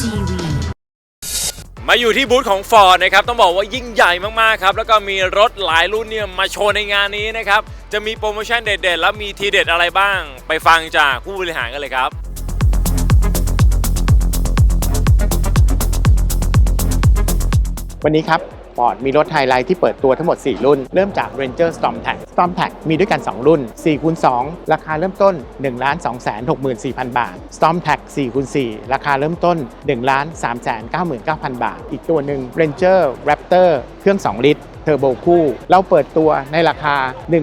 TV มาอยู่ที่บูธของ Ford นะครับ ต้องบอกว่ายิ่งใหญ่มาก ๆ ครับ แล้วก็มีรถหลายรุ่นเนี่ยมาโชว์ในงานนี้นะครับ จะมีโปรโมชั่นเด็ด ๆ แล้วมีทีเด็ดอะไรบ้าง ไปฟังจากผู้บริหารกันเลยครับวันนี้ครับ Ford มีรถไฮไลท์ที่เปิดตัวทั้งหมด 4 รุ่น เริ่มจาก Ranger Storm Tag Storm Tag มีด้วยกัน 2 รุ่น4คูณ2ราคาเริ่มต้น 1 2 6 4 0 0 0 บาท Storm Tag 4คูณ4ราคาเริ่มต้น 1 3 9 9 0 0 0 บาท อีกตัวหนึ่ง Ranger Raptor เครื่อง 2 ลิตร เทอร์โบคู่ เราเปิดตัวในราคา 1 7 6 9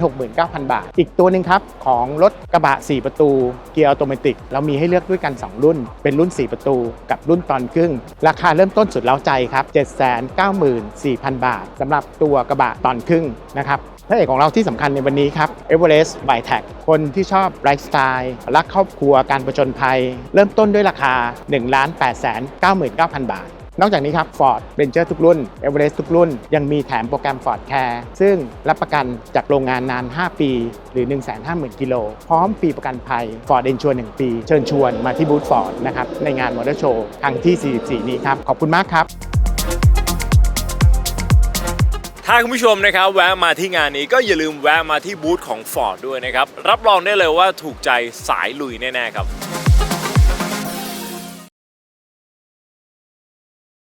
0 0 0 บาท อีกตัวหนึ่งครับ ของรถกระบะ 4 ประตู เกียร์ออโตเมติเรามีให้เลือกด้วยกัน 2 รุ่น เป็นรุ่น 4 ประตู กับรุ่นตอนครึ่ง ราคาเริ่มต้นสุดเล้าใจครับ 794,000 บาทสำหรับตัวกระบะตอนครึ่งนะครับพระเอกของเราที่สำคัญในวันนี้ครับ Everest by t a g คนที่ชอบไลฟ์สไตล์ รักครอบครัวการประจนภัย เริ่มต้นด้วยราคา 1 8 9 9 0 0 0 บาท นอกจากนี้ครับ Ford Ranger ทุกรุ่น Everest ทุกรุ่น ยังมีแถมโปรแกรม Ford Care ซึ่งรับประกันจากโรงงานนาน 5 ปี หรือ 150,000 กิโล พร้อมฟรีประกันภัย Ford Insure 1 ปี เชิญชวนมาที่บูธ Ford นะครับในงานมอเตอร์โชว์ครั้งที่ 44 นี้ครับ ขอบคุณมากครับถ้าคุณผู้ชมนะครับแวะมาที่งานนี้ก็อย่าลืมแวะมาที่บูธของ Ford ด้วยนะครับ รับรองได้เลยว่าถูกใจสายลุยแน่ๆครับ